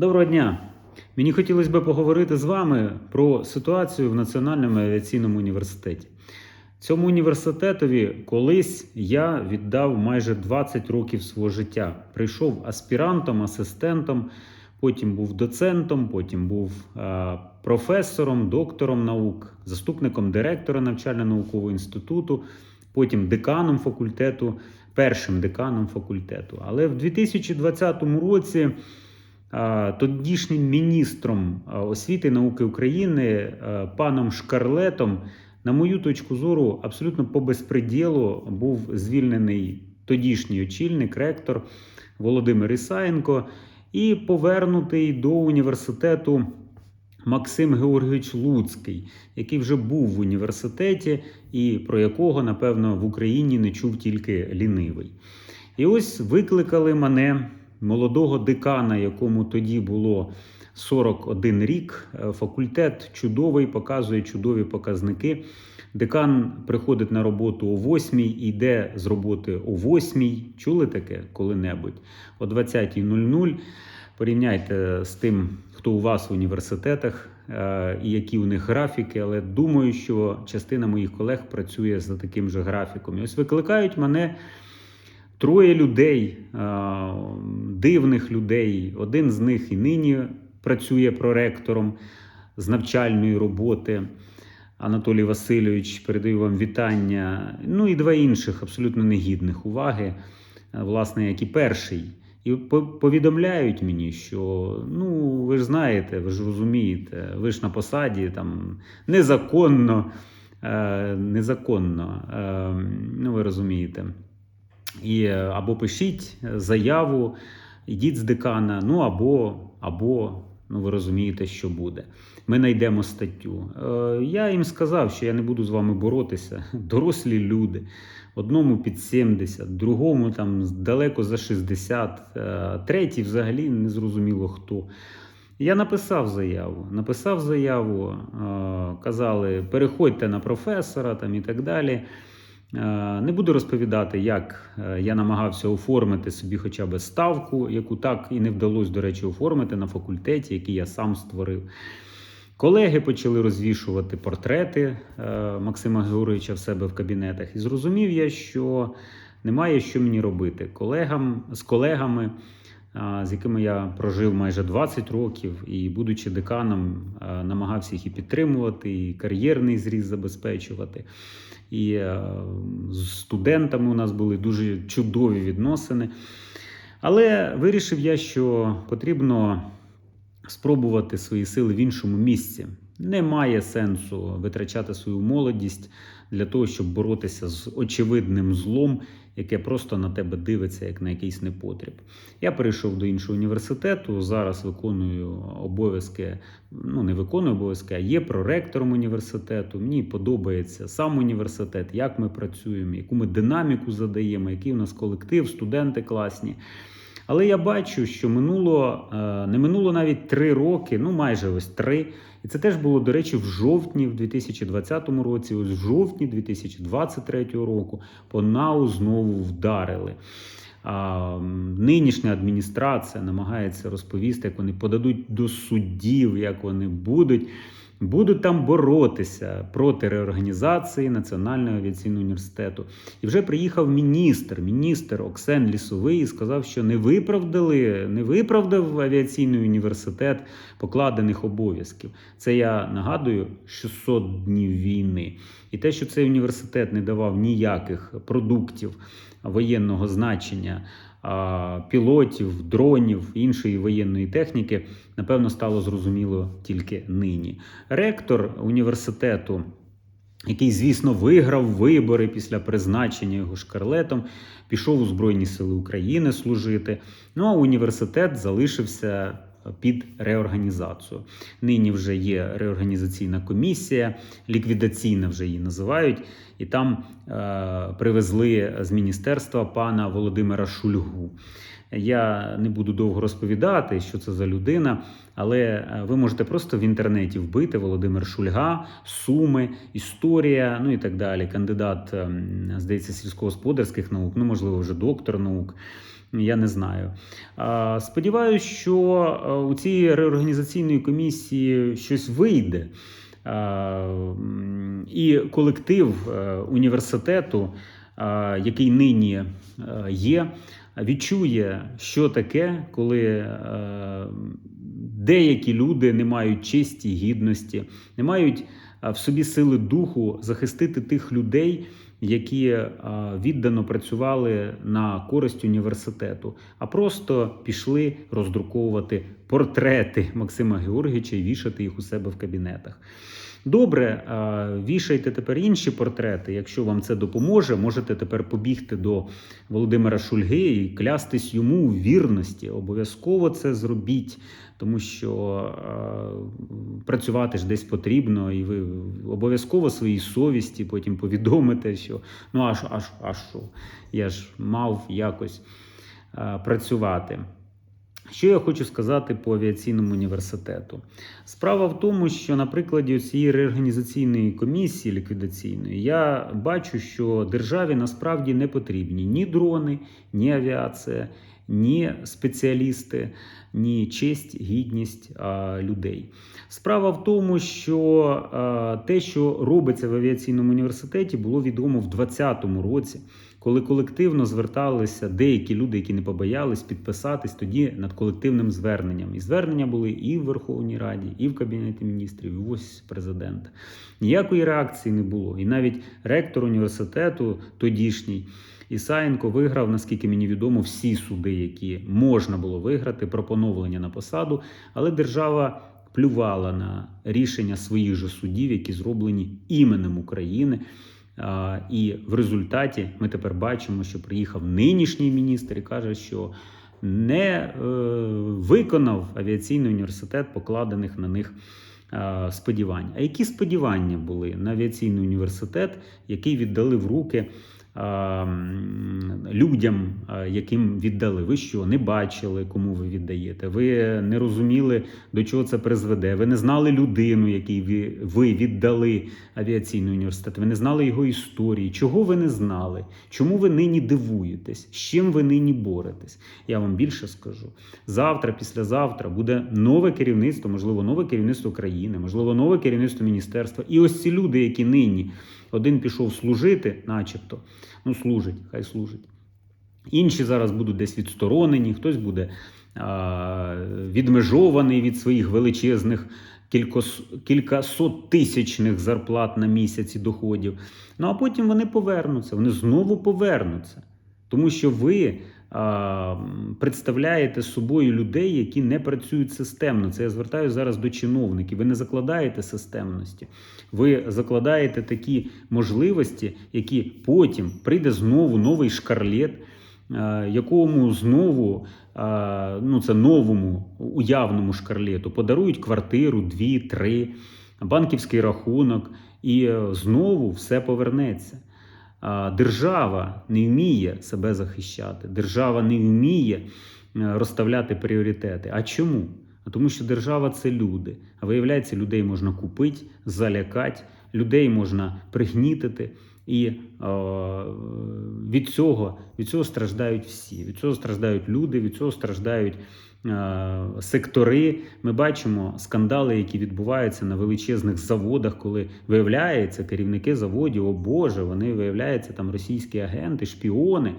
Доброго дня! Мені хотілося б поговорити з вами про ситуацію в Національному авіаційному університеті. Цьому університетові колись я віддав майже 20 років свого життя. Прийшов аспірантом, асистентом, потім був доцентом, потім був е, професором, доктором наук, заступником директора навчально-наукового інституту, потім деканом факультету, першим деканом факультету. Але в 2020 році. Тодішнім міністром освіти і науки України паном Шкарлетом, на мою точку зору, абсолютно по безпреділу був звільнений тодішній очільник, ректор Володимир Ісаєнко, і повернутий до університету Максим Георгійович Луцький, який вже був в університеті, і про якого, напевно, в Україні не чув тільки лінивий. І ось викликали мене молодого декана, якому тоді було 41 рік. Е, Факультет чудовий, показує чудові показники. Декан приходить на роботу о 8 йде з роботи о 8 Чули таке коли-небудь? О 20.00. Порівняйте з тим, хто у вас в університетах е, і які у них графіки, але думаю, що частина моїх колег працює за таким же графіком. І ось викликають мене. Троє людей, дивних людей. Один з них і нині працює проректором з навчальної роботи. Анатолій Васильович, передаю вам вітання. Ну і два інших абсолютно негідних уваги, власне, як і перший. І повідомляють мені, що ну ви ж знаєте, ви ж розумієте, ви ж на посаді там незаконно, е, незаконно, е, ну ви розумієте. І е, або пишіть заяву, йдіть з декана, ну або, або ну ви розумієте, що буде. Ми знайдемо статтю. Е, я їм сказав, що я не буду з вами боротися. Дорослі люди. Одному під 70, другому там далеко за 60, е, третій взагалі не зрозуміло хто. Я написав заяву. Написав заяву, е, казали, переходьте на професора там і так далі. Е, Не буду розповідати, як е, я намагався оформити собі хоча б ставку, яку так і не вдалося, до речі, оформити на факультеті, який я сам створив. Колеги почали розвішувати портрети е, Максима Георгійовича в себе в кабінетах. І зрозумів я, що немає що мені робити. Колегам, з колегами, з якими я прожив майже 20 років, і, будучи деканом, намагався їх і підтримувати, і кар'єрний зріст забезпечувати. І е, з студентами у нас були дуже чудові відносини. Але вирішив я, що потрібно спробувати свої сили в іншому місці. Немає сенсу витрачати свою молодість для того, щоб боротися з очевидним злом, яке просто на тебе дивиться як на якийсь непотріб. Я перейшов до іншого університету. Зараз виконую обов'язки, ну не виконую обов'язки, а є проректором університету. Мені подобається сам університет, як ми працюємо, яку ми динаміку задаємо, який у нас колектив, студенти класні. Але я бачу, що минуло е, не минуло навіть три роки, ну майже ось три. І це теж було, до речі, в жовтні в 2020 році, ось в жовтні 2023 року по НАУ знову вдарили. А, нинішня адміністрація намагається розповісти, як вони подадуть до суддів, як вони будуть. Будуть там боротися проти реорганізації Національного авіаційного університету. І вже приїхав міністр, міністр Оксен Лісовий, і сказав, що не виправдали, не виправдав авіаційний університет покладених обов'язків. Це я нагадую 600 днів війни. І те, що цей університет не давав ніяких продуктів воєнного значення. Пілотів, дронів, іншої воєнної техніки, напевно, стало зрозуміло тільки нині. Ректор університету, який, звісно, виграв вибори після призначення його шкарлетом, пішов у Збройні Сили України служити. Ну а університет залишився під реорганізацію. Нині вже є реорганізаційна комісія, ліквідаційна вже її називають, і там е, привезли з міністерства пана Володимира Шульгу. Я не буду довго розповідати, що це за людина, але е, ви можете просто в інтернеті вбити Володимир Шульга, Суми, історія, ну і так далі. Кандидат, ем, здається, сільськогосподарських наук, ну можливо, вже доктор наук. Я не знаю. Сподіваюсь, що е, у цій реорганізаційної комісії щось вийде. І колектив е, університету, який нині е, є, відчує, що таке, коли е, деякі люди не мають честі, гідності, не мають е, в собі сили духу захистити тих людей, які е, віддано працювали на користь університету, а просто пішли роздруковувати портрети Максима Георгійовича і вішати їх у себе в кабінетах. Добре, е, вішайте тепер інші портрети. Якщо вам це допоможе, можете тепер побігти до Володимира Шульги і клястись йому у вірності. Обов'язково це зробіть, тому що е, працювати ж десь потрібно, і ви обов'язково своїй совісті потім повідомите, що ну аж аж аж що, я ж мав якось е, працювати. Що я хочу сказати по авіаційному університету? Справа в тому, що на прикладі цієї реорганізаційної комісії ліквідаційної я бачу, що державі насправді не потрібні ні дрони, ні авіація, ні спеціалісти, ні честь, гідність а, людей. Справа в тому, що а, те, що робиться в авіаційному університеті, було відомо в 2020 році коли колективно зверталися деякі люди, які не побоялись підписатись тоді над колективним зверненням. І звернення були і в Верховній Раді, і в Кабінеті міністрів, і в ось президента. Ніякої реакції не було. І навіть ректор університету тодішній. Ісаєнко виграв, наскільки мені відомо, всі суди, які можна було виграти про поновлення на посаду, але держава плювала на рішення своїх же судів, які зроблені іменем України. І в результаті ми тепер бачимо, що приїхав нинішній міністр і каже, що не е, виконав авіаційний університет покладених на них сподівань. А які сподівання були на авіаційний університет, який віддали в руки? Людям, яким віддали. Ви що не бачили, кому ви віддаєте? Ви не розуміли, до чого це призведе. Ви не знали людину, якій ви, ви віддали авіаційний університет. Ви не знали його історії. Чого ви не знали? Чому ви нині дивуєтесь? З чим ви нині боретесь? Я вам більше скажу. Завтра, післязавтра буде нове керівництво, можливо, нове керівництво країни, можливо, нове керівництво міністерства. І ось ці люди, які нині. Один пішов служити, начебто, ну служить, хай служить. Інші зараз будуть десь відсторонені, хтось буде а, відмежований від своїх величезних кількос, кількасот зарплат на місяці доходів. Ну а потім вони повернуться, вони знову повернуться. Тому що ви представляєте собою людей, які не працюють системно. Це я звертаю зараз до чиновників. Ви не закладаєте системності, ви закладаєте такі можливості, які потім прийде знову новий шкарлет, якому знову ну це новому уявному шкарлету подарують квартиру, дві, три, банківський рахунок, і е, знову все повернеться. Держава не вміє себе захищати, держава не вміє е, розставляти пріоритети. А чому? А тому, що держава це люди. А виявляється, людей можна купити, залякати, людей можна пригнітити. І е, від цього від цього страждають всі. Від цього страждають люди, від цього страждають сектори. Ми бачимо скандали, які відбуваються на величезних заводах, коли виявляється керівники заводів, о Боже, вони виявляються там російські агенти, шпіони.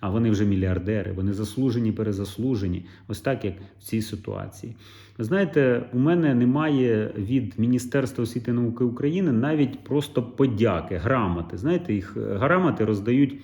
А вони вже мільярдери, вони заслужені, перезаслужені. Ось так як в цій ситуації. Ви знаєте, у мене немає від Міністерства освіти і науки України навіть просто подяки, грамоти. Знаєте, їх е, грамоти роздають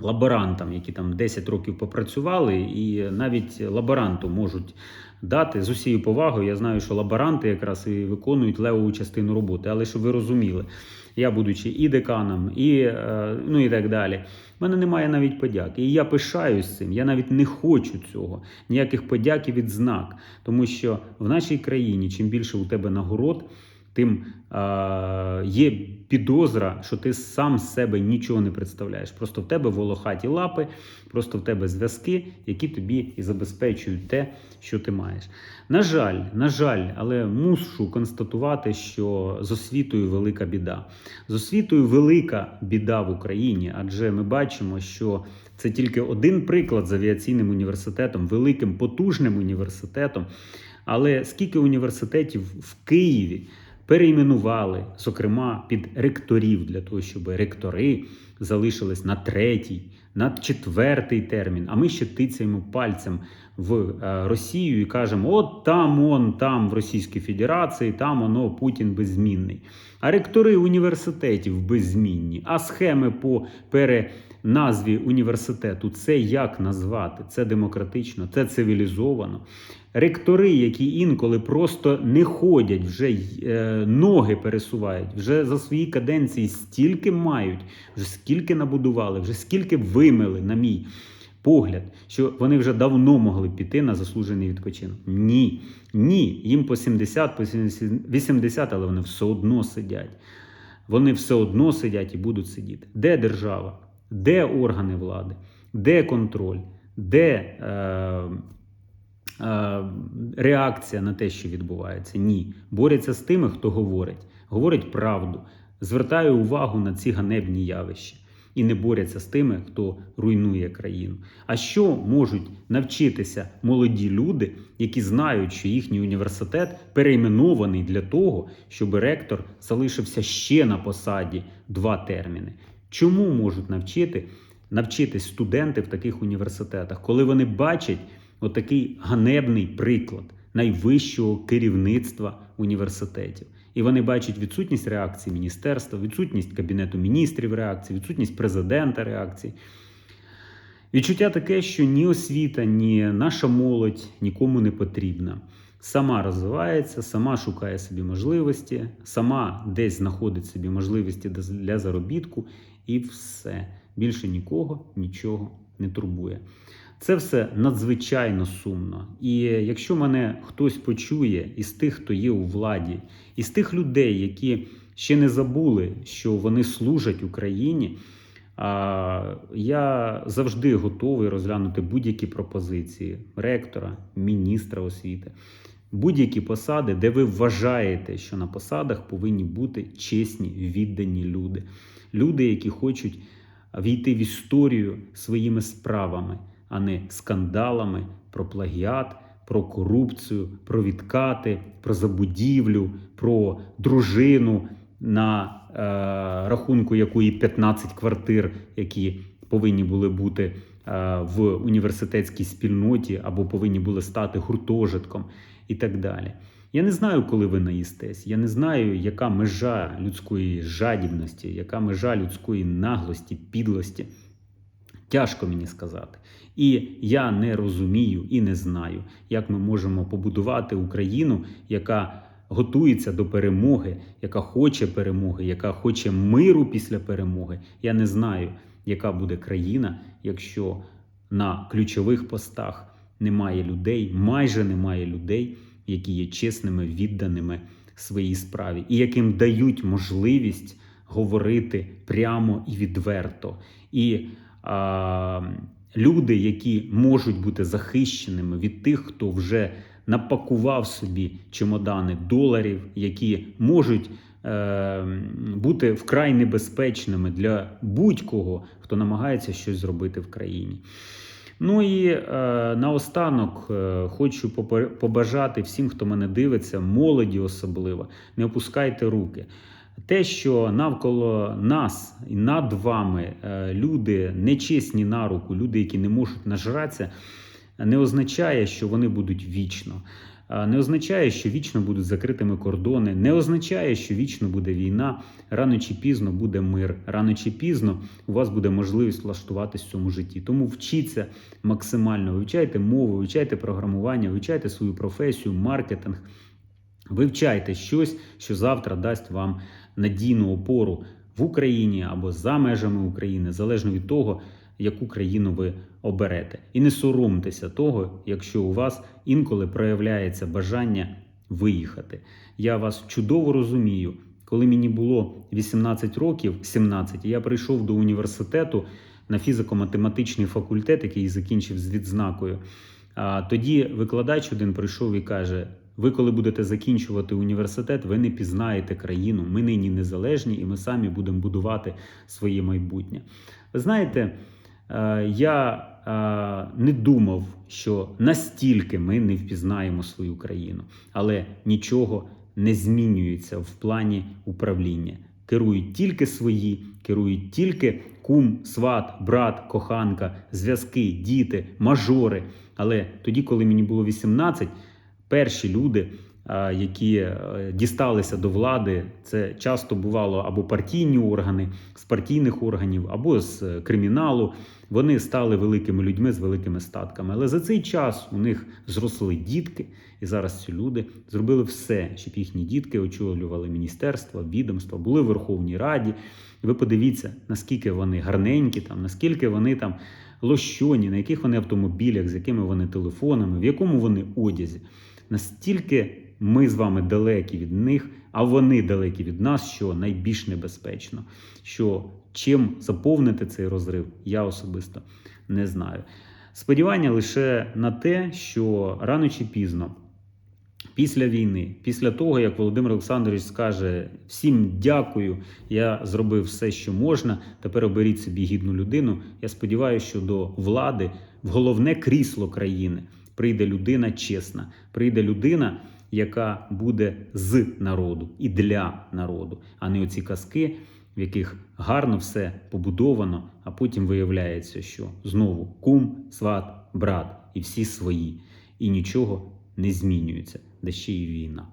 лаборантам, які там 10 років попрацювали, і навіть лаборанту можуть дати з усією повагою. Я знаю, що лаборанти якраз і виконують левову частину роботи, але щоб ви розуміли, я, будучи і деканом, і е, ну і так далі. в мене немає навіть подяки. І я пишаюсь цим. Я навіть не хочу цього, ніяких подяк і відзнак. Тому що в нашій країні чим більше у тебе нагород тим е, є підозра, що ти сам з себе нічого не представляєш. Просто в тебе волохаті лапи, просто в тебе зв'язки, які тобі і забезпечують те, що ти маєш. На жаль, на жаль, але мушу констатувати, що з освітою велика біда. З освітою велика біда в Україні, адже ми бачимо, що це тільки один приклад з авіаційним університетом, великим потужним університетом. Але скільки університетів в Києві перейменували, зокрема під ректорів, для того, щоб ректори залишились на третій, на четвертий термін. А ми ще тицяємо пальцем в е, Росію і кажемо: от там он, там в Російській Федерації, там воно Путін беззмінний. А ректори університетів беззмінні, а схеми по переназві університету це як назвати? Це демократично, це цивілізовано. Ректори, які інколи просто не ходять, вже е, ноги пересувають, вже за свої каденції стільки мають, вже скільки набудували, вже скільки вимили, на мій погляд, що вони вже давно могли піти на заслужений відпочинок. Ні, ні, їм по 70, по 80, але вони все одно сидять. Вони все одно сидять і будуть сидіти. Де держава? Де органи влади? Де контроль? Де е, е, реакція на те, що відбувається? Ні. Борються з тими, хто говорить, говорить правду, звертає увагу на ці ганебні явища і не борються з тими, хто руйнує країну. А що можуть навчитися молоді люди, які знають, що їхній університет перейменований для того, щоб ректор залишився ще на посаді два терміни? Чому можуть навчити навчитись студенти в таких університетах, коли вони бачать отакий ганебний приклад найвищого керівництва університетів? І вони бачать відсутність реакції міністерства, відсутність кабінету міністрів реакції, відсутність президента реакції. Відчуття таке, що ні освіта, ні наша молодь нікому не потрібна. Сама розвивається, сама шукає собі можливості, сама десь знаходить собі можливості для заробітку, і все. Більше нікого нічого не турбує. Це все надзвичайно сумно. І якщо мене хтось почує із тих, хто є у владі, із тих людей, які ще не забули, що вони служать Україні, я завжди готовий розглянути будь-які пропозиції ректора, міністра освіти, будь-які посади, де ви вважаєте, що на посадах повинні бути чесні, віддані люди, люди, які хочуть війти в історію своїми справами а не скандалами про плагіат, про корупцію, про відкати, про забудівлю, про дружину, на е, рахунку якої 15 квартир, які повинні були бути е, в університетській спільноті або повинні були стати гуртожитком і так далі. Я не знаю, коли ви наїстесь. Я не знаю, яка межа людської жадібності, яка межа людської наглості, підлості. Тяжко мені сказати. І я не розумію і не знаю, як ми можемо побудувати Україну, яка готується до перемоги, яка хоче перемоги, яка хоче миру після перемоги. Я не знаю, яка буде країна, якщо на ключових постах немає людей, майже немає людей, які є чесними, відданими своїй справі, і яким дають можливість говорити прямо і відверто. І люди, які можуть бути захищеними від тих, хто вже напакував собі чемодани доларів, які можуть е, бути вкрай небезпечними для будь-кого, хто намагається щось зробити в країні. Ну і е, наостанок е, хочу побажати всім, хто мене дивиться, молоді особливо, не опускайте руки. Те, що навколо нас і над вами е, люди нечесні на руку, люди, які не можуть нажратися, не означає, що вони будуть вічно. Не означає, що вічно будуть закритими кордони, не означає, що вічно буде війна. Рано чи пізно буде мир. Рано чи пізно у вас буде можливість влаштуватись в цьому житті. Тому вчіться максимально, вивчайте мову, вивчайте програмування, вивчайте свою професію, маркетинг. Вивчайте щось, що завтра дасть вам надійну опору в Україні або за межами України, залежно від того, яку країну ви оберете. І не соромтеся того, якщо у вас інколи проявляється бажання виїхати. Я вас чудово розумію. Коли мені було 18 років, 17, я прийшов до університету на фізико-математичний факультет, який закінчив з відзнакою. Тоді викладач один прийшов і каже: ви, коли будете закінчувати університет, ви не пізнаєте країну. Ми нині незалежні, і ми самі будемо будувати своє майбутнє. Ви знаєте, е, я е, не думав, що настільки ми не впізнаємо свою країну, але нічого не змінюється в плані управління. Керують тільки свої, керують тільки кум, сват, брат, коханка, зв'язки, діти, мажори. Але тоді, коли мені було 18, перші люди, які е, дісталися до влади, це часто бувало або партійні органи з партійних органів, або з е, криміналу. Вони стали великими людьми з великими статками. Але за цей час у них зросли дітки, і зараз ці люди зробили все, щоб їхні дітки очолювали міністерства, відомства, були в Верховній Раді. Ви подивіться, наскільки вони гарненькі, там, наскільки вони там лощоні, на яких вони автомобілях, з якими вони телефонами, в якому вони одязі. Настільки ми з вами далекі від них, а вони далекі від нас, що найбільш небезпечно. Що чим заповнити цей розрив, я особисто не знаю. Сподівання лише на те, що рано чи пізно. Після війни, після того, як Володимир Олександрович скаже всім дякую, я зробив все, що можна. Тепер оберіть собі гідну людину. Я сподіваюся, що до влади в головне крісло країни прийде людина чесна, прийде людина, яка буде з народу і для народу, а не оці казки, в яких гарно все побудовано, а потім виявляється, що знову кум, сват, брат і всі свої, і нічого не змінюється, де ще й війна.